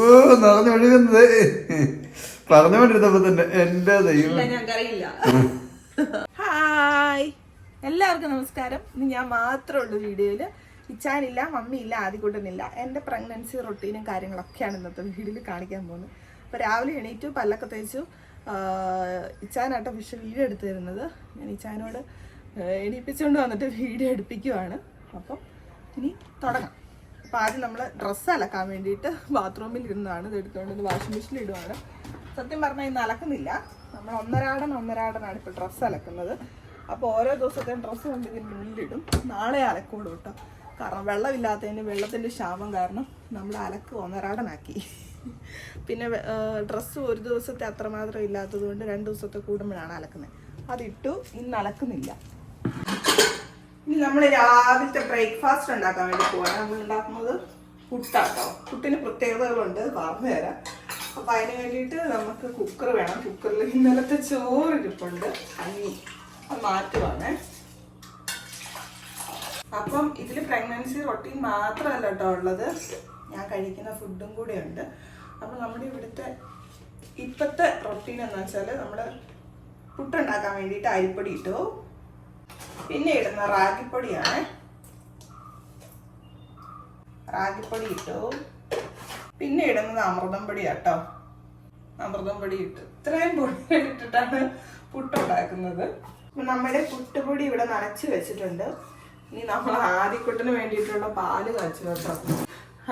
ഓ നിറഞ്ഞൊഴുകുന്നത് പറഞ്ഞുകൊണ്ടിരുന്നപ്പോ തന്നെ എന്റെ ദൈവം. ഹായ്. എല്ലാവർക്കും നമസ്കാരം. ഇന്ന് ഞാൻ മാത്രമേ ഉള്ളൂ വീഡിയോയിൽ. ഇച്ചാനില്ല മമ്മിയില്ല ആദ്യകൂട്ടനില്ല എന്റെ പ്രഗ്നൻസി റൊട്ടീനും കാര്യങ്ങളൊക്കെയാണ് ഇന്നത്തെ വീഡിയോയിൽ കാണിക്കാൻ പോകുന്നത്. അപ്പോൾ രാവിലെ എണീറ്റു പല്ലൊക്കെ തേച്ചു. ഇച്ചാനാട്ടോ പക്ഷെ വീഡിയോ എടുത്തു തരുന്നത്. ഞാൻ ഇച്ചാനോട് എണീപ്പിച്ചുകൊണ്ട് വന്നിട്ട് വീഡിയോ എടുപ്പിക്കുവാണ്. അപ്പം ഇനി തുടങ്ങാം. അപ്പോൾ ആദ്യം നമ്മൾ ഡ്രസ്സ് അലക്കാൻ വേണ്ടിയിട്ട് ബാത്റൂമിൽ ഇരുന്നാണ് ഇത് എടുത്തുകൊണ്ട് വാഷിംഗ് മെഷീനിൽ ഇടുവാണ്. സത്യം പറഞ്ഞാൽ ഇന്ന് അലക്കുന്നില്ല. നമ്മൾ ഒന്നരാടൻ ഒന്നരാടനാണ് ഇപ്പോൾ ഡ്രസ്സ് അലക്കുന്നത്. അപ്പോൾ ഓരോ ദിവസത്തെയും ഡ്രസ്സ് കൊണ്ട് ഇതിന് മുന്നിലിടും. നാളെ അലക്കോളൂ കേട്ടോ. കാരണം വെള്ളമില്ലാത്തതിന് വെള്ളത്തിന്റെ ക്ഷാമം കാരണം നമ്മൾ അലക്ക് ഒന്നരാടനാക്കി. പിന്നെ ഡ്രസ്സ് ഒരു ദിവസത്തെ അത്രമാത്രം ഇല്ലാത്തത് കൊണ്ട് രണ്ട് ദിവസത്തെ കൂടുമ്പോഴാണ് അലക്കുന്നത്. അതിട്ടു ഇന്ന് അലക്കുന്നില്ല. നമ്മൾ രാവിലത്തെ ബ്രേക്ക്ഫാസ്റ്റ് ഉണ്ടാക്കാൻ വേണ്ടി പോവാണ്. നമ്മൾ ഉണ്ടാക്കുന്നത് പുട്ടാട്ടോ. പുട്ടിന് പ്രത്യേകതകളുണ്ട് പറഞ്ഞു തരാം. അപ്പം അതിന് വേണ്ടിയിട്ട് നമുക്ക് കുക്കർ വേണം. കുക്കറിൽ ഇന്നലത്തെ ചോറ് ഇരിപ്പുണ്ട്. കഞ്ഞി അത് മാറ്റുവാണ്. അപ്പം ഇതിൽ പ്രഗ്നൻസി റൊട്ടീൻ മാത്രമല്ല കേട്ടോ ഉള്ളത്. ഞാൻ കഴിക്കുന്ന ഫുഡും കൂടെ ഉണ്ട്. അപ്പം നമ്മുടെ ഇവിടുത്തെ ഇപ്പോഴത്തെ റൊട്ടീൻ എന്ന് വെച്ചാൽ നമ്മൾ പുട്ടുണ്ടാക്കാൻ വേണ്ടിയിട്ട് അരിപ്പൊടി ഇട്ടു. പിന്നെ ഇടുന്ന റാഗിപ്പൊടിയാണ്. റാഗിപ്പൊടി ഇട്ടു. പിന്നെ ഇടുന്നത് അമൃതം പൊടി കേട്ടോ അമൃതം പൊടി ഇട്ടു. ഇത്രയും പൊടി ഇട്ടിട്ടാണ് പുട്ടുണ്ടാക്കുന്നത്. നമ്മുടെ പുട്ടുപൊടി ഇവിടെ നനച്ച് വെച്ചിട്ടുണ്ട്. ഇനി നമ്മൾ ആദ്യക്കുട്ടിന് വേണ്ടിയിട്ടുള്ള പാൽ കാച്ചു കേട്ടോ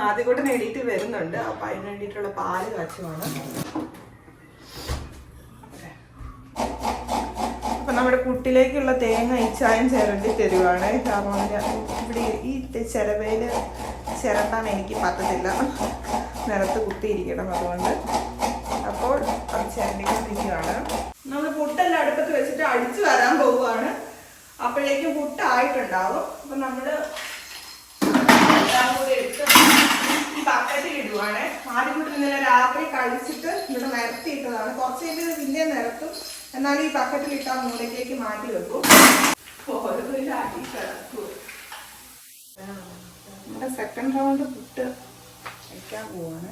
ആദ്യക്കുട്ടന് എണീറ്റ് വരുന്നുണ്ട്. അപ്പൊ അതിന് വേണ്ടിയിട്ടുള്ള പാൽ കാച്ചുവാണ്. നമ്മുടെ കുട്ടിലേക്കുള്ള തേങ്ങ ഈ ചായം ചിരണ്ടി തരുവാണ്. കാരണം ഇവിടെ ഈ ചിരവയിൽ ചിരട്ടാൻ എനിക്ക് പറ്റത്തില്ല. നിലത്ത് കുത്തിയിരിക്കണം അതുകൊണ്ട്. അപ്പോൾ അത് ചിരണ്ടിക്കൊണ്ടിരിക്കുകയാണ്. നമ്മൾ പുട്ടെല്ലാം അടുപ്പത്ത് വെച്ചിട്ട് അടിച്ചു വരാൻ പോവുകയാണ്. അപ്പോഴേക്കും പുട്ടായിട്ടുണ്ടാവും. അപ്പൊ നമ്മൾ എല്ലാം കൂടി എടുത്ത് ഈ ബക്കറ്റിൽ ഇടുവാണ്. ആദ്യം കൂട്ടി ഇന്നലെ രാത്രി കഴിച്ചിട്ട് ഇവിടെ നിരത്തിയിട്ടതാണ്. കുറച്ച് കഴിഞ്ഞ് പിന്നെ നിരത്തും. എന്നാലും ഈ ബക്കറ്റിൽ ഇട്ട ആ മൂലക്കേക്ക് മാറ്റി വെക്കും. നമ്മുടെ സെക്കൻഡ് റൗണ്ട് പുട്ട് വയ്ക്കാൻ പോവാണ്.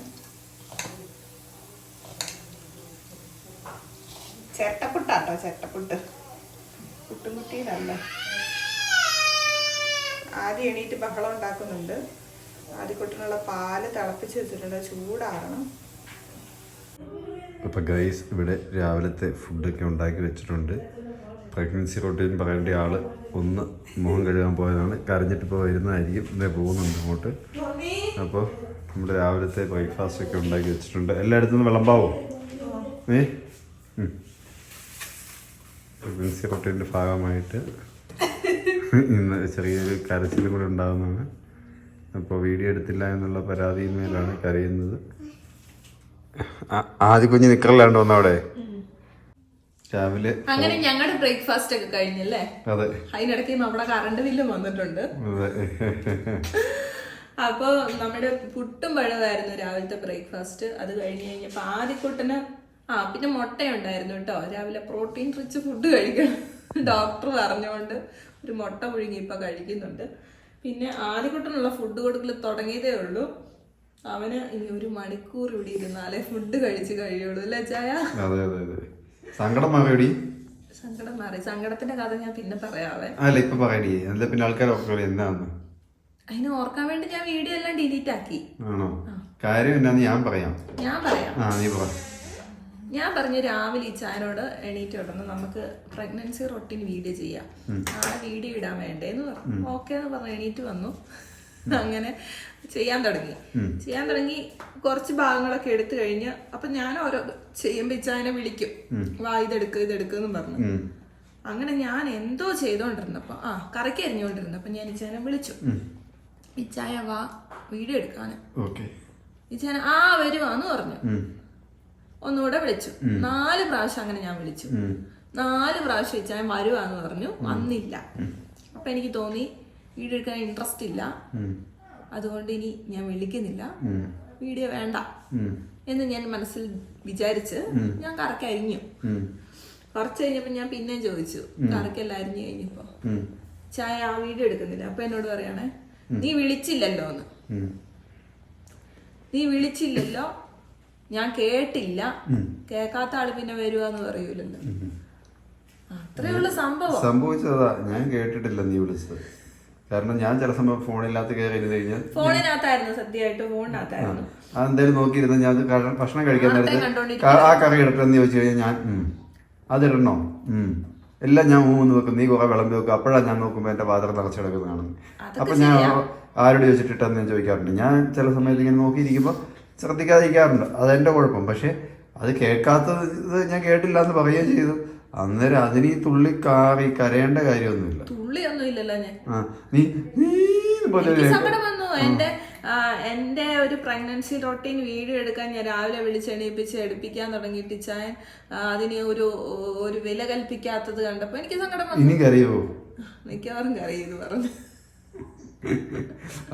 ചേട്ടപ്പുട്ടാട്ടോ ചേട്ടപ്പുട്ട്. പുട്ടും കുട്ടിയിലല്ല ആദ്യം എണീറ്റ് ബഹളം ഉണ്ടാക്കുന്നുണ്ട്. ആദ്യക്കുട്ടിനുള്ള പാൽ തിളപ്പിച്ച് വെച്ചിട്ടുണ്ട്. ചൂടാറണം അപ്പൊ ഗൈസ് ഇവിടെ രാവിലത്തെ ഫുഡൊക്കെ ഉണ്ടാക്കി വെച്ചിട്ടുണ്ട്. പ്രഗ്നൻസി റൊട്ടീൻ പറയേണ്ട ആൾ ഒന്ന് മുഖം കഴുകാൻ പോയതാണ്. കരഞ്ഞിട്ട് ഇപ്പോൾ വരുന്നതായിരിക്കും. ഇതേ പോകുന്നുണ്ട് അങ്ങോട്ട്. അപ്പോൾ നമ്മുടെ രാവിലത്തെ ബ്രേക്ക്ഫാസ്റ്റ് ഒക്കെ ഉണ്ടാക്കി വെച്ചിട്ടുണ്ട്. എല്ലായിടത്തും നിന്ന് വിളമ്പാവോ? ഏ? പ്രഗ്നൻസി റൊട്ടീന്റെ ഭാഗമായിട്ട് ഇന്ന് ചെറിയൊരു കരച്ചിലും കൂടെ ഉണ്ടാകുന്നതാണ് അപ്പോൾ വീഡിയോ എടുത്തില്ല എന്നുള്ള പരാതിയിന്മേലാണ് കരയുന്നത്. ആദ്യ കുഞ്ഞ് നിക്കറല്ലാണ്ട് വന്ന അവിടെ? രാവിലെ അങ്ങനെ ഞങ്ങളുടെ ബ്രേക്ക്ഫാസ്റ്റ് ഒക്കെ കഴിഞ്ഞല്ലേ? അതെ. അതിനിടയ്ക്ക് നമ്മുടെ കറണ്ട് ബില്ലും വന്നിട്ടുണ്ട്. അപ്പോൾ നമ്മുടെ പുട്ടും പഴമായിരുന്നു രാവിലത്തെ ബ്രേക്ക്ഫാസ്റ്റ് അത് കഴിഞ്ഞ് കഴിഞ്ഞപ്പോൾ ആദ്യക്കുട്ടന് ആ പിന്നെ മുട്ടയുണ്ടായിരുന്നു കേട്ടോ. രാവിലെ പ്രോട്ടീൻ റിച്ച് ഫുഡ് കഴിക്കണം. ഡോക്ടർ പറഞ്ഞുകൊണ്ട് ഒരു മുട്ട പുഴുങ്ങി ഇപ്പം കഴിക്കുന്നുണ്ട്. പിന്നെ ആദ്യക്കുട്ടനുള്ള ഫുഡ് കൊടുക്കൽ തുടങ്ങിയതേ ഉള്ളൂ. അവന് ഇനി ഒരു മണിക്കൂർ ഇവിടെ ഇരുന്നാലേ ഫുഡ് കഴിച്ച് കഴിയുള്ളൂ അല്ലേ ചായ അതെ അതെ അതെ. സങ്കടം മാറി സങ്കടം മാറി. സങ്കടത്തിന്റെ കഥ ഞാൻ പിന്നെ പറയാവേ. അല്ല ഇപ്പൊ പറയടി. അല്ല പിന്നെ ആൾക്കാർ ഓർക്കോളി എന്താന്ന്? അതിനെ ഓർക്കാൻ വേണ്ടി ഞാൻ വീഡിയോ എല്ലാം ഡിലീറ്റ് ആക്കി. ആണോ? കാര്യം എന്നാന്ന് ഞാൻ പറയാം. ഞാൻ പറയാം. ആ നീ പറ. ഞാൻ പറഞ്ഞു രാവിലെ ഈ ചായനോട് എണീറ്റ് ഉടനെ നമുക്ക് പ്രഗ്നൻസി റൊട്ടീൻ വീഡിയോ ചെയ്യാം. ആ വീഡിയോ ഇടാൻ വേണ്ടേന്ന് പറഞ്ഞു. ഓക്കെ എന്ന് പറഞ്ഞു എണീറ്റ് വന്നു. അങ്ങനെ ചെയ്യാൻ തുടങ്ങി. ചെയ്യാൻ തുടങ്ങി കുറച്ച് ഭാഗങ്ങളൊക്കെ എടുത്തു കഴിഞ്ഞ് അപ്പൊ ഞാൻ ഓരോ ചെയ്യുമ്പോ ഇച്ചായനെ വിളിക്കും. വാ ഇതെടുക്ക് ഇതെടുക്കെന്ന് പറഞ്ഞു. അങ്ങനെ ഞാൻ എന്തോ ചെയ്തോണ്ടിരുന്നപ്പോ ആ കറക്കി അരിഞ്ഞുകൊണ്ടിരുന്നപ്പോ ഞാൻ ഇച്ചാനെ വിളിച്ചു. ഇച്ചായ വാ വീഡിയോ എടുക്കാന്. ഇച്ചാന ആ വരുവാന്ന് പറഞ്ഞു. ഒന്നുകൂടെ വിളിച്ചു. നാല് പ്രാവശ്യം അങ്ങനെ ഞാൻ വിളിച്ചു. നാല് പ്രാവശ്യം ഇച്ചായ വരുവാന്ന് പറഞ്ഞു. വന്നില്ല. അപ്പൊ എനിക്ക് തോന്നി വീഡിയോ എടുക്കാൻ ഇൻട്രസ്റ്റ് ഇല്ല. അതുകൊണ്ട് ഇനി ഞാൻ വിളിക്കുന്നില്ല. വീഡിയോ വേണ്ട. എന്ന് ഞാൻ മനസ്സിൽ വിചാരിച്ച് ഞാൻ കറക്കി അരിഞ്ഞു. കുറച്ച് കഴിഞ്ഞപ്പോ ഞാൻ പിന്നെയും ചോദിച്ചു കറക്കെല്ലാം അരിഞ്ഞു കഴിഞ്ഞപ്പോ. ചായ ആ വീഡിയോ എടുക്കുന്നില്ല. അപ്പൊ എന്നോട് പറയണേ നീ വിളിച്ചില്ലല്ലോ എന്ന്. നീ വിളിച്ചില്ലല്ലോ. ഞാൻ കേട്ടില്ല. കേക്കാത്ത ആൾ പിന്നെ വരുവാന്ന് പറയൂലല്ലോ അത്രേ ഉള്ള സംഭവം. സംഭവിച്ചതാ. ഞാൻ കേട്ടിട്ടില്ല നീ വിളിച്ചത്. കാരണം ഞാൻ ചില സമയം ഫോണില്ലാത്ത കയറി ഇരുന്ന് കഴിഞ്ഞാൽ ഫോണിനകത്തായിരുന്നു സത്യമായിട്ട് ഫോണിനകത്തായിരുന്നു. അതെന്തായാലും നോക്കിയിരുന്ന ഞാൻ ഭക്ഷണം കഴിക്കാൻ നേരത്ത് ആ കറി ഇടട്ടെന്ന് ചോദിച്ചു കഴിഞ്ഞാൽ ഞാൻ. അതിടണോ? ഉം. എല്ലാം ഞാൻ മൂന്ന് വെക്കും. നീ കുറെ വിളമ്പി വെക്കും. അപ്പോഴാണ് ഞാൻ നോക്കുമ്പോൾ എന്റെ പാത്രം നിറച്ചെടുക്കുന്നത് കാണുന്നത്. അപ്പൊ ഞാൻ ആരോട് ചോദിച്ചിട്ടിട്ടെന്ന് ഞാൻ ചോദിക്കാറുണ്ട്. ഞാൻ ചില സമയത്ത് ഇങ്ങനെ നോക്കിയിരിക്കുമ്പോൾ ശ്രദ്ധിക്കാതിരിക്കാറുണ്ട്. അതെന്റെ കുഴപ്പം. പക്ഷെ അത് കേൾക്കാത്തത് ഞാൻ കേട്ടില്ല എന്ന് പറയുകയും ചെയ്തു. അന്നേരം അതിന് ഈ തുള്ളി കാറി കരയേണ്ട കാര്യമൊന്നുമില്ല. തുള്ളിയൊന്നും ഇല്ലല്ലോ ഞാൻ. ആ നീ നീ പോലെ സങ്കടം വന്നു. എന്റെ എന്റെ എന്റെ ഒരു പ്രഗ്നൻസി റൊട്ടീൻ വീഡിയോ എടുക്കാൻ ഞാൻ രാവിലെ വിളിച്ച് എണീപ്പിച്ച് എടുപ്പിക്കാൻ തുടങ്ങിയിട്ട് ചായൻ അതിന് ഒരു ഒരു വില കൽപ്പിക്കാത്തത് കണ്ടപ്പോ എനിക്ക് സങ്കടം വന്നു. ഇനി കറിയോ മിക്കവാറും കറിയെന്ന് പറഞ്ഞു.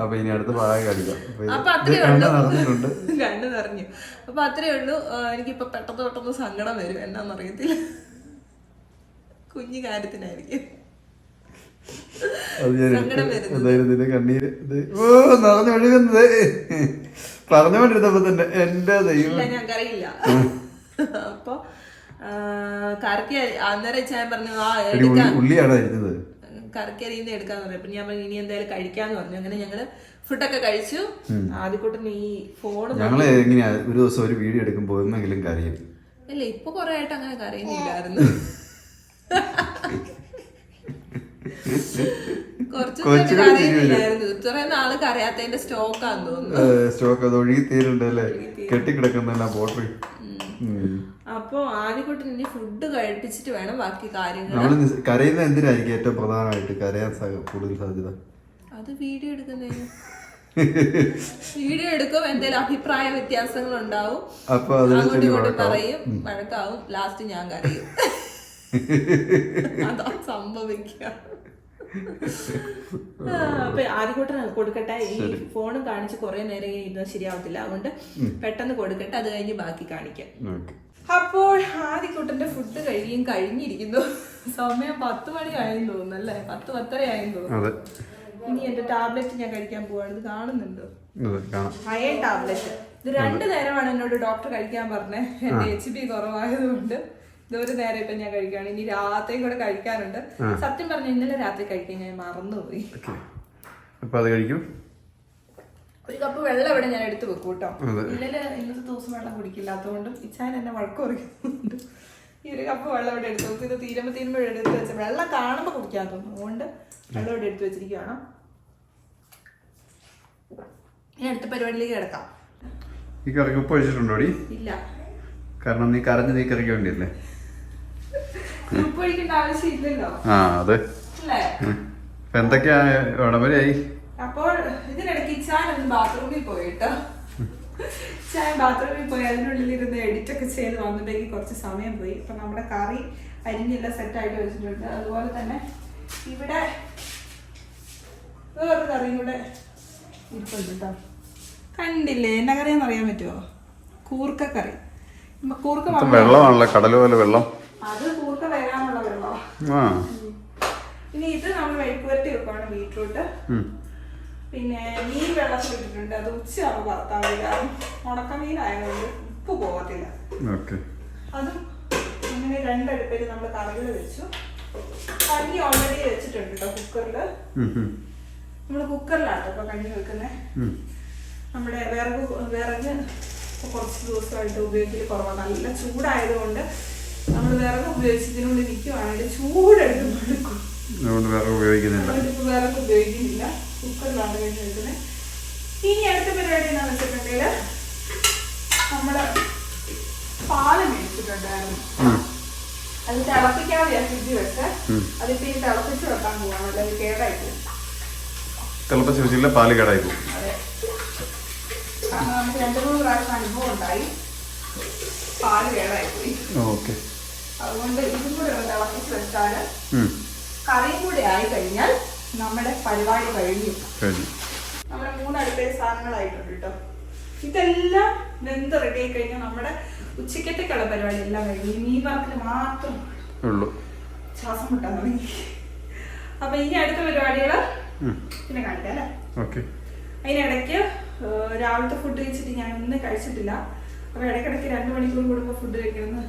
അപ്പൊ ഇനി അടുത്ത കളിക്കാം അപ്പൊ അത്രേ ഉള്ളൂ. കണ്ണു നിറഞ്ഞു. അപ്പൊ അത്രേ ഉള്ളൂ. എനിക്കിപ്പോ പെട്ടെന്ന് പെട്ടെന്ന് സങ്കടം വരും. എന്നാന്നറിയത്തില്ല കുഞ്ഞു കാര്യത്തിനായിരിക്കും. അത് ഞാൻ. എന്തായാലും നിന്റെ കണ്ണീര് ഇത് ഓ നിറഞ്ഞൊഴുകുന്നത് പറഞ്ഞുകൊണ്ടിരുന്നപ്പോ തന്നെ എന്റെ ദൈവം. ഇല്ല ഞാൻ കറിയില്ല അപ്പൊ കറക്കി അന്നേരം ചാൻ പറഞ്ഞു ആ എടി, എടുക്കാം. ഉള്ളി- ഉള്ളിയാണോ അരിഞ്ഞത്? കറിക്ക് അരിയുന്ന എടുക്കാന്ന് പറഞ്ഞു. അപ്പൊ ഞാൻ പറഞ്ഞു ഇനി എന്തായാലും കഴിക്കാന്ന് പറഞ്ഞു. അങ്ങനെ ഞങ്ങൾ ഫുഡൊക്കെ കഴിച്ചു. ആദ്യക്കൂട്ടം ഈ ഫോൺ ഞങ്ങൾ എങ്ങനെയാ ഒരു ദിവസം ഒരു വീഡിയോ എടുക്കുമ്പോ എന്നെങ്കിലും കരയും ഇല്ല ഇപ്പൊ കൊറേ ആയിട്ട് അങ്ങനെ കറിയുന്നില്ലായിരുന്നു സ്റ്റോക്ക് അത് ഒഴുകി തീരുണ്ട് അല്ലേ കെട്ടിക്കിടക്കുന്ന ബോട്ടറി അപ്പോ ആദ്യക്കൂട്ടം ഇനി ഫുഡ് കഴിപ്പിച്ചിട്ട് വേണം ബാക്കി കാര്യങ്ങൾ നമ്മൾ കരയുന്ന എന്തിനായിരിക്കും ഏറ്റവും പ്രധാനമായിട്ട്? കരയാൻ കൂടുതൽ സാധ്യത. അത് വീഡിയോ എടുക്കുന്നതിന് വീഡിയോ എടുക്കും എന്തെങ്കിലും അഭിപ്രായ വ്യത്യാസങ്ങൾ ഉണ്ടാവും അങ്ങോട്ടും ഇങ്ങോട്ടും. പറയും വഴക്കാവും. ലാസ്റ്റ് ഞാൻ കരയും. അതാ സംഭവിക്കുക അപ്പൊ ആദ്യക്കൂട്ടം കൊടുക്കട്ടെ. ഈ ഫോണും കാണിച്ച് കുറെ നേരം ഇരുന്നാൽ ശരിയാവത്തില്ല. അതുകൊണ്ട് പെട്ടെന്ന് കൊടുക്കട്ടെ. അത് കഴിഞ്ഞ് ബാക്കി കാണിക്കാം. അപ്പോൾ ആദ്യക്കൂട്ടന്റെ ഫുഡ് കഴിയും കഴിഞ്ഞിരിക്കുന്നു. സമയം പത്ത് മണി ആയെന്ന് തോന്നുന്നു അല്ലേ? പത്ത് പത്തര ആയെന്ന് തോന്നുന്നു ഇനി എന്റെ ടാബ്ലറ്റ് ഞാൻ കഴിക്കാൻ പോവാണ്. ഇത് കാണുന്നുണ്ടോ? Iron tablet. ഇത് രണ്ടു നേരമാണ് എന്നോട് ഡോക്ടർ കഴിക്കാൻ പറഞ്ഞത്. എന്റെ എച്ച് ബി കുറവായതുകൊണ്ട്. ഇതൊരു നേരം ഇപ്പൊ ഞാൻ കഴിക്കുകയാണ്. ഇനി രാത്രിയും കൂടെ കഴിക്കാനുണ്ട് സത്യം പറഞ്ഞ ഇന്നലെ രാത്രി കഴിക്കാൻ ഞാൻ മറന്നുപോയി. അപ്പൊ അത് കഴിക്കും? ഒരു കപ്പ് വെള്ളം ഇവിടെ ഞാൻ എടുത്തു വെക്കും കേട്ടോ. ഇന്നലെ ഇന്നത്തെ ദിവസം വെള്ളം കുടിക്കില്ലാത്തതുകൊണ്ടും ഇച്ചാൻ എന്നെ വഴക്ക് കുറയ്ക്കുന്നുണ്ട് ഈ ഒരു കപ്പ് വെള്ളം ഇവിടെ എടുത്ത് വെക്കും. ഇത് തീരുമ്പോ തീരുമ്പോ എടുത്ത് വെച്ച വെള്ളം കാണുമ്പോ കുടിക്കാൻ തോന്നും. അതുകൊണ്ട് വെള്ളം ഇവിടെ എടുത്ത് വെച്ചിരിക്കുകയാണ്. ഇനി അടുത്ത പരിപാടിയിലേക്ക് കിടക്കാം. ഈ കറിക്ക് ഉപ്പ് ഇല്ല. കാരണം നീ കരഞ്ഞ് നീ കറിക്ക് വേണ്ടിയല്ലേ? ആ അതെ. ഇപ്പൊ എന്തൊക്കെയാ എവിടം വരെയായി അപ്പോൾ ഇതിനിടയ്ക്ക് ഇച്ചാൻ ഒന്ന് ബാത്റൂമിൽ പോയിട്ടോ. ചായ ബാത്റൂമിൽ പോയി അതിനുള്ളിൽ ഇരുന്ന് എഡിറ്റ് ഒക്കെ ചെയ്ത് വന്നിട്ടുണ്ടെങ്കിൽ കുറച്ച് സമയം പോയി. അപ്പൊ നമ്മുടെ കറി അരിഞ്ഞെല്ലാം സെറ്റ് ആയിട്ട് വെച്ചിട്ടുണ്ട്. അതുപോലെ തന്നെ ഇവിടെ വേറൊരു കറിയും കൂടെ ഇരിപ്പുണ്ട് കേട്ടോ കണ്ടില്ലേ? എന്നാ കറിയാന്ന് അറിയാൻ പറ്റുമോ കൂർക്കക്കറി കറി. കൂർക്ക വെള്ളമാണല്ലോ കടൽ പോലെ വെള്ളം. അത് ആ. ഇനി ഇത് നമ്മൾ മെഴുക്കുവരട്ടി വെക്കുവാണ് ബീട്രൂട്ട്. പിന്നെ മീൻ വെള്ളത്തിൽ ഇട്ടിട്ടുണ്ട്. അത് ഉച്ചയാവും ഭർത്താവ് കാരണം ഉണക്കമീനായതുകൊണ്ട് ഉപ്പ് പോകത്തില്ല. അതും ഇങ്ങനെ രണ്ടടുപ്പേര് നമ്മൾ കറികൾ വെച്ചു. കഞ്ഞി ഓൾറെഡി വെച്ചിട്ടുണ്ട് കേട്ടോ കുക്കറിൽ. നമ്മൾ കുക്കറിലാണ് ഇപ്പൊ കഞ്ഞി വെക്കുന്നത്. നമ്മുടെ വിറക് വിറക് കുറച്ച് ദിവസമായിട്ട് ഉപയോഗിക്കൽ കുറവാണ് നല്ല ചൂടായതുകൊണ്ട് നമ്മൾ വിറക് ഉപയോഗിച്ചതിനുള്ളിൽ നിൽക്കുവാണെങ്കിൽ മടുക്കും അതുകൊണ്ട് വേറെ ഉപയോഗിക്കുന്നില്ല. നമ്മളിപ്പോ വേറെ ഉപയോഗിക്കുന്നില്ല. കുക്കറിലാണ് കഴിഞ്ഞ് വെക്കുന്നത് ഇനി അടുത്ത പരിപാടി എന്താണെന്ന് വെച്ചിട്ടുണ്ടെങ്കിൽ നമ്മൾ പാൽ മേടിച്ചിട്ടുണ്ടായിരുന്നു. അത് തിളപ്പിക്കാതെ ഫ്രിഡ്ജ് വെച്ച്. അതിപ്പോ ഈ തിളപ്പിച്ച് വെക്കാൻ പോവാണ്. അല്ലെങ്കിൽ കേടായി പോകും തിളപ്പച്ച വെച്ചില്ല പാൽ കേടായി പോകും അതെ. നമുക്ക് രണ്ട് മൂന്ന് പ്രാവശ്യം അനുഭവം ഉണ്ടായി. പാൽ കേടായി പോയി. ഓക്കെ. അതുകൊണ്ട് ഇതും കൂടെ ഒന്ന് തിളപ്പിച്ച് വെച്ചാൽ കറിയും കൂടെ ആയി കഴിഞ്ഞാൽ നമ്മുടെ പരിപാടി കഴിഞ്ഞു. കഴിഞ്ഞു. നമ്മുടെ മൂന്നടുപ്പേ സാധനങ്ങളായിട്ടുണ്ട് കേട്ടോ. ഇതെല്ലാം വെന്ത് റെഡി ആയി കഴിഞ്ഞാൽ നമ്മുടെ ഉച്ചക്കത്തേക്കുള്ള പരിപാടി എല്ലാം കഴിഞ്ഞു. മീൻ വറക്കിൽ മാത്രം ഉള്ളൂ. ശ്വാസം മുട്ടാൻ തുടങ്ങി. അപ്പൊ ഇനി അടുത്ത പരിപാടികൾ പിന്നെ കാണിക്കാം അല്ലേ? അതിനിടയ്ക്ക് രാവിലത്തെ ഫുഡ് കഴിച്ചിട്ട് ഞാൻ ഒന്നും കഴിച്ചിട്ടില്ല. അപ്പോൾ ഇടയ്ക്കിടയ്ക്ക് രണ്ട് മണിക്കൂർ കൂടുമ്പോൾ ഫുഡ് കഴിക്കണമെന്ന്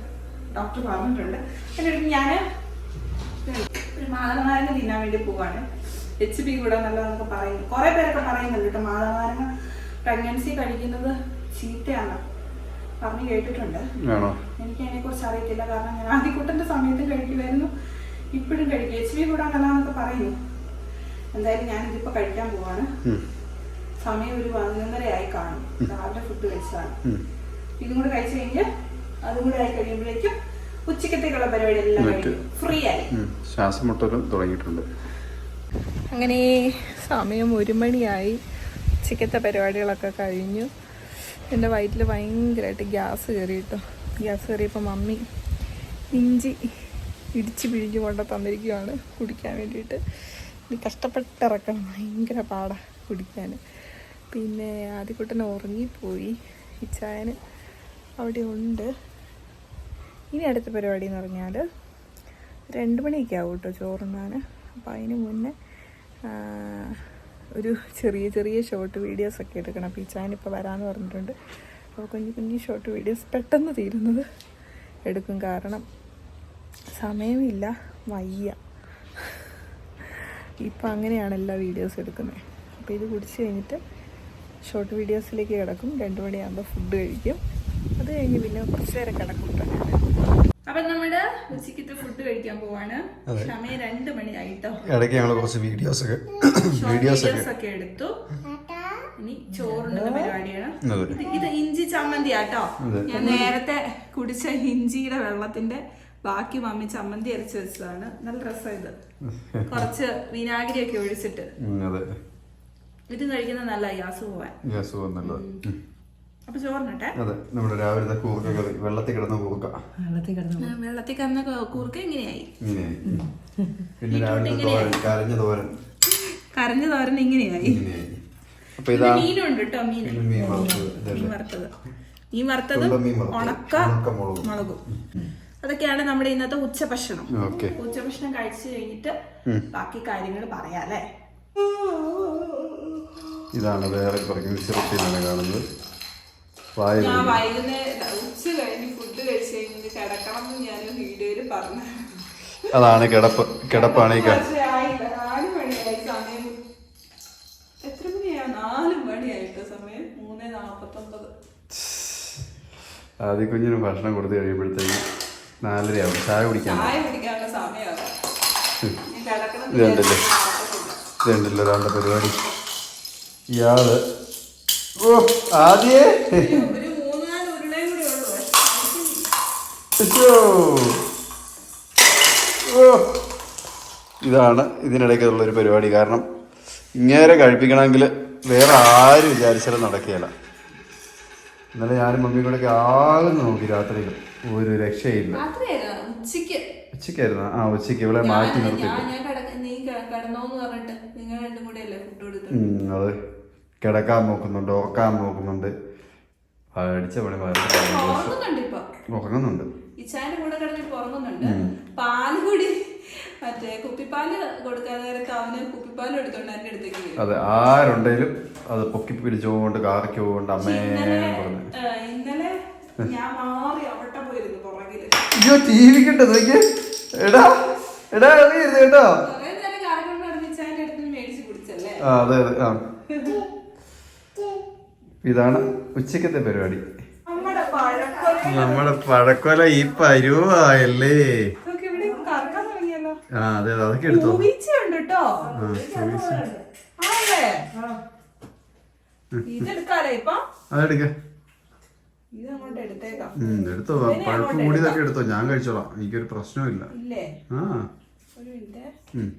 ഡോക്ടർ പറഞ്ഞിട്ടുണ്ട്. എന്നിട്ട് ഞാൻ ഒരു മാതളനാരങ്ങ തിന്നാൻ വേണ്ടി പോവാണ്. എച്ച് പി കൂടെ നല്ലതെന്നൊക്കെ പറയുന്നു. കുറെ പേരൊക്കെ പറയുന്നുണ്ട് കേട്ടോ മാതളനാരങ്ങ പ്രഗ്നൻസി കഴിക്കുന്നത് ചീത്തയാണ് പറഞ്ഞു കേട്ടിട്ടുണ്ട്. എനിക്ക് അതിനെ കുറിച്ച് അറിയത്തില്ല. കാരണം ഞാൻ ആദ്യക്കൂട്ടന്റെ സമയത്ത് കഴിക്കുമായിരുന്നു ഇപ്പോഴും കഴിക്കും. എച്ച് പി കൂടെ നല്ലതെന്നൊക്കെ പറയുന്നു. എന്തായാലും ഞാൻ ഇതിപ്പോ കഴിക്കാൻ പോവാണ്. സമയം ഒരു പതിനൊന്നര ആയി കാണും. രാവിലെ ഫുഡ് കഴിച്ചതാണ്. ഇതും കൂടെ കഴിച്ചു കഴിഞ്ഞ് അതും കൂടെ ആയി കഴിയുമ്പോഴേക്കും ഉച്ചക്കത്തേക്കുള്ള പരിപാടി എല്ലാം ഫ്രീ ആയി. ശ്വാസം മുട്ടലും തുടങ്ങിയിട്ടുണ്ട്. അങ്ങനെ സമയം ഒരു മണിയായി. ഉച്ചക്കത്തെ പരിപാടികളൊക്കെ കഴിഞ്ഞു. എന്റെ വയറ്റിൽ ഭയങ്കരമായിട്ട് ഗ്യാസ് കയറി കേട്ടോ. ഗ്യാസ് കയറിയപ്പോൾ മമ്മി ഇഞ്ചി ഇടിച്ച് പിഴിഞ്ഞ് കൊണ്ട് തന്നിരിക്കുകയാണ് കുടിക്കാൻ വേണ്ടിയിട്ട്. ഇനി കഷ്ടപ്പെട്ടിറക്കണം ഭയങ്കര പാടാ കുടിക്കാൻ. പിന്നെ ആദ്യക്കൂട്ടനെ ഉറങ്ങിപ്പോയി. ഇച്ചായന് അവിടെ ഉണ്ട്. ഇനി അടുത്ത പരിപാടി എന്ന് പറഞ്ഞാൽ രണ്ട് മണിയൊക്കെ ആവും കേട്ടോ ചോറുണ്ണാൻ അപ്പോൾ അതിന് മുന്നേ ഒരു ചെറിയ ചെറിയ ഷോർട്ട് വീഡിയോസൊക്കെ എടുക്കണം. അപ്പോൾ ഈ ചാനിപ്പോൾ വരാമെന്ന് പറഞ്ഞിട്ടുണ്ട്. അപ്പോൾ കുഞ്ഞു കുഞ്ഞു ഷോർട്ട് വീഡിയോസ് പെട്ടെന്ന് തീരുന്നത് എടുക്കും. കാരണം സമയമില്ല വയ്യ. ഇപ്പം അങ്ങനെയാണ് എല്ലാ വീഡിയോസ് എടുക്കുന്നത് അപ്പോൾ ഇത് കുടിച്ച് കഴിഞ്ഞിട്ട് ഷോർട്ട് വീഡിയോസിലേക്ക് കിടക്കും. രണ്ട് മണിയാകുമ്പോൾ ഫുഡ് കഴിക്കും. അത് കഴിഞ്ഞ് പിന്നെ കുറച്ച് നേരം കിടക്കും കേട്ടോ അപ്പൊ നമ്മുടെ ഉച്ചക്കത്തെ ഫുഡ് കഴിക്കാൻ പോവാണ്. സമയം രണ്ട് മണിയായിട്ടോ? ഇടയ്ക്ക് ഞങ്ങൾ കുറച്ച് വീഡിയോസ് ഒക്കെ വീഡിയോസ് ഒക്കെ എടുത്തു. ഇനി ചോറിനുള്ള പരിപാടിയാണ്. അതെ. ഇത് ഇഞ്ചി ചമ്മന്തി ആട്ടോ. ഞാൻ നേരത്തെ കുടിച്ച ഇഞ്ചിയുടെ വെള്ളത്തിന്റെ ബാക്കി മമ്മി ചമ്മന്തി അരച്ച് വെച്ചതാണ്. നല്ല രസം ഇത്. കുറച്ച് വിനാഗിരി ഒക്കെ ഒഴിച്ചിട്ട് ഇത് കഴിക്കുന്ന നല്ല ഗ്യാസ് പോവാൻ ഗ്യാസ് നല്ലത് അതെ നമ്മുടെ രാവിലത്തെ കൂർക്ക കറി വെള്ളത്തിൽ കിടന്ന കൂർക്ക. വെള്ളത്തിൽ കന്ന കൂർക്ക. എങ്ങനെയായി ഇങ്ങനെയായി. പിന്നെ രാവിലത്തെ തോരൻ കരഞ്ഞ തോരൻ. കരഞ്ഞ തോരൻ ഇങ്ങനെയായി. അപ്പൊ ഇതാ മീനുണ്ട് കേട്ടോ മീൻ മീൻ വറുത്തത്. മീൻ വറുത്തത് ഉണക്ക മുളകും. അതൊക്കെയാണ് നമ്മുടെ ഇന്നത്തെ ഉച്ചഭക്ഷണം. ഉച്ച ഉച്ചഭക്ഷണം കഴിച്ചു കഴിഞ്ഞിട്ട് ബാക്കി കാര്യങ്ങൾ പറയാല്ലേ ഇതാണ് വേറെ റൊട്ടീനാണ് കാണുന്നത്. ഞാൻ വൈകുന്നേരം ഉച്ച കഴിഞ്ഞ് ഫുഡ് കഴിച്ചു കഴിഞ്ഞിട്ട് കിടക്കണം എന്ന് ഞാൻ വീഡിയോയിൽ പറഞ്ഞു. അതാണ് കിടപ്പ് കിടപ്പാണ് ഈ നാല് മണിയായി സമയം. എത്ര മണിയാ? നാല് മണിയായിട്ടോ സമയം? മൂന്ന് നാപ്പത്തൊമ്പത്. ആദ്യ കുഞ്ഞിന് ഭക്ഷണം കൊടുത്തു കഴിയുമ്പോഴത്തേക്ക് നാലരയാവും ചായ കുടിക്കാൻ ചായ കുടിക്കാനുള്ള? ഇതുണ്ടല്ലോ ഒരാളുടെ പരിപാടി? ഇയാൾ ഓ ആദ്യേ. ഓ. ഇതാണ് ഇതിനിടയ്ക്കുള്ള ഒരു പരിപാടി. കാരണം ഇങ്ങേരെ കഴിപ്പിക്കണമെങ്കിൽ വേറെ ആരും വിചാരിച്ചാലും നടക്കുകയില്ല. ഇന്നലെ ഞാനും മമ്മിയും കൂടെ ആകെ നോക്കി രാത്രിയിൽ. ഒരു രക്ഷയില്ല. ഉച്ചയ്ക്കായിരുന്നു? ആ ഉച്ചയ്ക്ക് ഇവിടെ മാറ്റി നിർത്തി അത്. കിടക്കാൻ നോക്കുന്നുണ്ട് ഉറക്കാൻ നോക്കുന്നുണ്ട്. അടിച്ച പണി ഉറങ്ങുന്നുണ്ട് ഇപ്പൊ. കൂടെ ഉറങ്ങുന്നുണ്ട്. പാൽ കൂടി മറ്റേ കുപ്പിപ്പാൽ കൊടുക്കാൻ നേരത്ത് അവന് കുപ്പിപ്പാൽ എടുത്തോണ്ട് എന്റെ അടുത്തേക്ക് അതെ ആരുണ്ടെങ്കിലും അത് പൊക്കി പിടിച്ചുകൊണ്ട് കാറിക്ക് പോകൊണ്ട് അമ്മേ ഇന്നലെ ഞാൻ മാറി അവിടെ പോയിരുന്നു പുറകിൽ. അയ്യോ ടി എടാ എടാ കേട്ടോ. അതെ അതെ ആ. ഇതാണ് ഉച്ചക്കത്തെ പരിപാടി. നമ്മുടെ പഴക്കൊല ഈ പരുവായല്ലേ. ആ അതെ അതെ അതൊക്കെ എടുത്തോ? അതെടുക്ക. എടുത്തോ. പഴുപ്പ് കൂടിയതൊക്കെ എടുത്തോ? ഞാൻ കഴിച്ചോളാം. എനിക്കൊരു പ്രശ്നവും ഇല്ല? ആ. ഒരു മിനിറ്റ്. ഉം.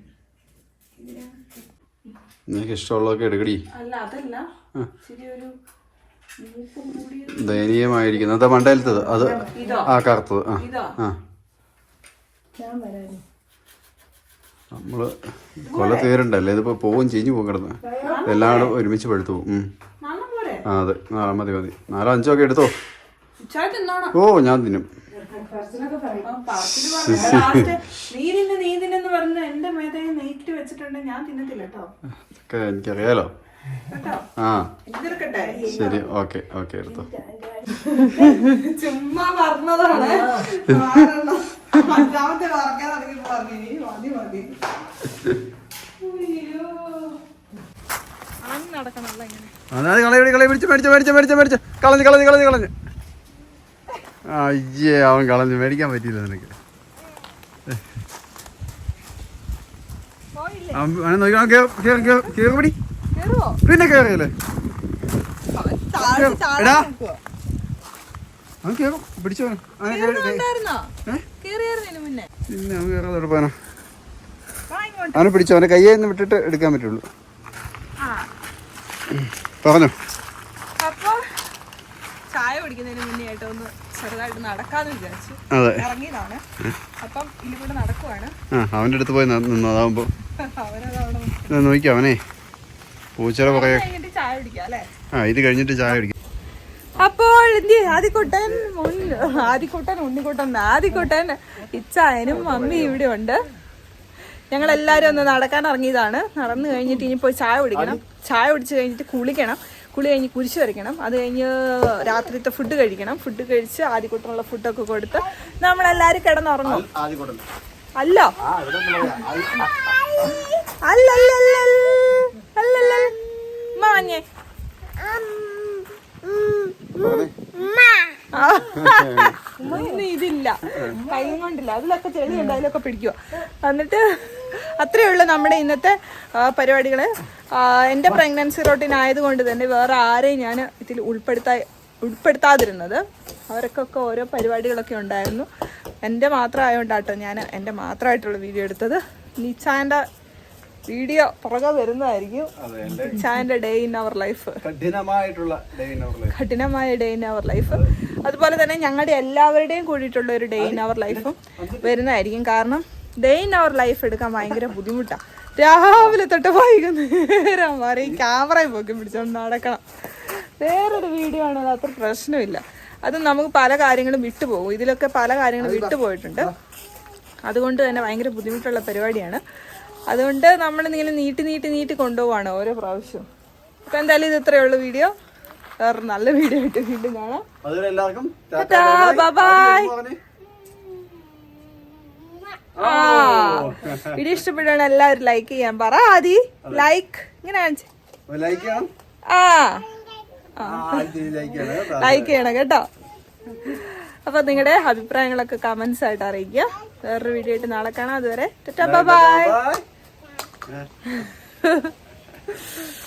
നിനക്ക് ഇഷ്ടമുള്ളതൊക്കെ എടുക്കടി. അല്ല അതല്ല. ഒരു ദയനീയമായിരിക്കുന്നത് അതാ മണ്ടയിലത്തത് അത് ആ കറുത്തത്. ആ ആ. നമ്മൾ കൊല തീരണ്ടല്ലേ? ഇതിപ്പോ പോവും ചീഞ്ഞു പോകും കിടന്ന്. എല്ലാം കൂടെ ഒരുമിച്ച് പഴുത്തു പോകും നാളെ പോരെ? ആ അതെ. നാളെ മതി മതി. നാലോ അഞ്ചോ ഒക്കെ എടുത്തോ? ഓ ഞാൻ തിന്നും. എനിക്കറിയാലോ. ആ. ശരി ഓക്കെ ഓക്കെ എടുത്തോ. ചുമ്മാ പറഞ്ഞതാണ്. അഞ്ചാമത്തെ വറക്കാൻ തുടങ്ങിയപ്പോ പറഞ്ഞു. "ഇനി മതി മതി. നടക്കണല്ലോ ഇങ്ങനെ. അതായത് കളയടി കളയെ പിടിച്ച് മേടിച്ച് മേടിച്ച് മേടിച്ച് മേടിച്ച് കളഞ്ഞ് കളഞ്ഞ് കളഞ്ഞ് കളഞ്ഞ്. അയ്യേ അവൻ കളഞ്ഞു മേടിക്കാൻ പറ്റിയില്ല നിനക്ക്. നോക്കി പിന്നെ കേറിയല്ലേ? എടാ. കേറും പിടിച്ചോ പിന്നെ അവൻ കേറാതെ ഉറപ്പാനോ വാ അവനെ പിടിച്ചോ അവനെ കയ്യിൽ നിന്ന് വിട്ടിട്ട് എടുക്കാൻ പറ്റുള്ളൂ. പറഞ്ഞോ. ചായ കുടിക്കുന്നതിന് മുന്നേ ആയിട്ട് ഒന്ന് ചെറുതായിട്ട് നടക്കാന്ന് വിചാരിച്ചു. അതെ. ഇറങ്ങിയതാണ്. അപ്പം ഇതിലൂടെ നടക്കുവാണ്. ആ അവന്റെ അടുത്ത് പോയി നിന്നു അതാവുമ്പോൾ അവനത് അവിടെ നോക്കി അവനെ. പൂച്ചയുടെ പുറകെ. അല്ലേ? ആ ഇത് കഴിഞ്ഞിട്ട് ചായ കുടിക്കാം. അപ്പോൾ എന്തി ആദിക്കുട്ടൻ ആദിക്കുട്ടൻ ഉണ്ണിക്കുട്ടൻ ആദിക്കുട്ടൻ ഇച്ചായനും മമ്മി ഇവിടെ ഉണ്ട്. ഞങ്ങൾ എല്ലാവരും ഒന്ന് നടക്കാൻ ഇറങ്ങിയതാണ്. നടന്നു കഴിഞ്ഞിട്ട് ഇനി പോയി ചായ കുടിക്കണം. ചായ കുടിച്ച് കഴിഞ്ഞിട്ട് കുളിക്കണം. കുളി കഴിഞ്ഞ് കുരിശ് വരയ്ക്കണം. അത് കഴിഞ്ഞ് രാത്രിത്തെ ഫുഡ് കഴിക്കണം. ഫുഡ് കഴിച്ച് ആദ്യക്കുട്ടനുള്ള ഫുഡൊക്കെ കൊടുത്ത് നമ്മളെല്ലാവരും കിടന്നുറങ്ങും. അല്ല? അല്ലല്ലല്ല അല്ലല്ല മാഞ്ഞേ ഇതില്ല. കൈ കൊണ്ടില്ല. അതിലൊക്കെ ചെളിയുണ്ട് അതിലൊക്കെ പിടിക്കുക എന്നിട്ട് അത്രയേ ഉള്ളൂ നമ്മുടെ ഇന്നത്തെ പരിപാടികൾ എന്റെ പ്രഗ്നൻസി റൊട്ടീൻ ആയതുകൊണ്ട് തന്നെ വേറെ ആരെയും ഞാൻ ഇതിൽ ഉൾപ്പെടുത്താ ഉൾപ്പെടുത്താതിരുന്നത്. അവർക്കൊക്കെ ഓരോ പരിപാടികളൊക്കെ ഉണ്ടായിരുന്നു. എന്റെ മാത്രം ആയതുകൊണ്ടാട്ടോ ഞാൻ എന്റെ മാത്രമായിട്ടുള്ള വീഡിയോ എടുത്തത്. നിച്ചാന്റെ വീഡിയോ പുറകെ വരുന്നതായിരിക്കും. ചായന്റെ ഡേ ഇൻ അവർ ലൈഫ് കഠിനമായ ഡേ ഇൻ അവർ ലൈഫ് അതുപോലെ തന്നെ ഞങ്ങളുടെ എല്ലാവരുടെയും കൂടിയിട്ടുള്ള ഒരു ഡേ ഇൻ അവർ ലൈഫും വരുന്നതായിരിക്കും. കാരണം ഡേ ഇൻ അവർ ലൈഫ് എടുക്കാൻ ഭയങ്കര ബുദ്ധിമുട്ടാണ് രാവിലെ തൊട്ട് വൈകുന്നേരം വരെ ഈ ക്യാമറയും പോക്കി പിടിച്ചോണ്ട് നടക്കണം. വേറൊരു വീഡിയോ ആണ് അത് അത്ര പ്രശ്നമില്ല. അത് നമുക്ക് പല കാര്യങ്ങളും വിട്ടുപോകും ഇതിലൊക്കെ പല കാര്യങ്ങളും വിട്ടുപോയിട്ടുണ്ട് അതുകൊണ്ട് തന്നെ ഭയങ്കര ബുദ്ധിമുട്ടുള്ള പരിപാടിയാണ്. അതുകൊണ്ട് നമ്മൾ ഇങ്ങനെ നീട്ടി നീട്ടി നീട്ടി കൊണ്ടുപോവാണ് ഓരോ പ്രാവശ്യവും അപ്പം എന്തായാലും ഇത് ഇത്രയേ ഉള്ളൂ വീഡിയോ. വേറെ നല്ല വീഡിയോ ആയിട്ട് വീണ്ടും കാണാം. എല്ലാവർക്കും ബൈ ആ വീഡിയോ ഇഷ്ടപ്പെടുകയാണ് എല്ലാവരും ലൈക്ക് ചെയ്യാൻ പറ. ആദി ലൈക്ക് ഇങ്ങനെ കാണിച്ച്. ലൈക്ക് ചെയ്യണം. ആ. ലൈക്ക് ചെയ്യണം കേട്ടോ. അപ്പൊ നിങ്ങളുടെ അഭിപ്രായങ്ങളൊക്കെ കമന്റ്സ് ആയിട്ട് അറിയിക്കുക. വേറൊരു വീഡിയോ ആയിട്ട് നാളെ കാണാം. അതുവരെ ബൈ. good.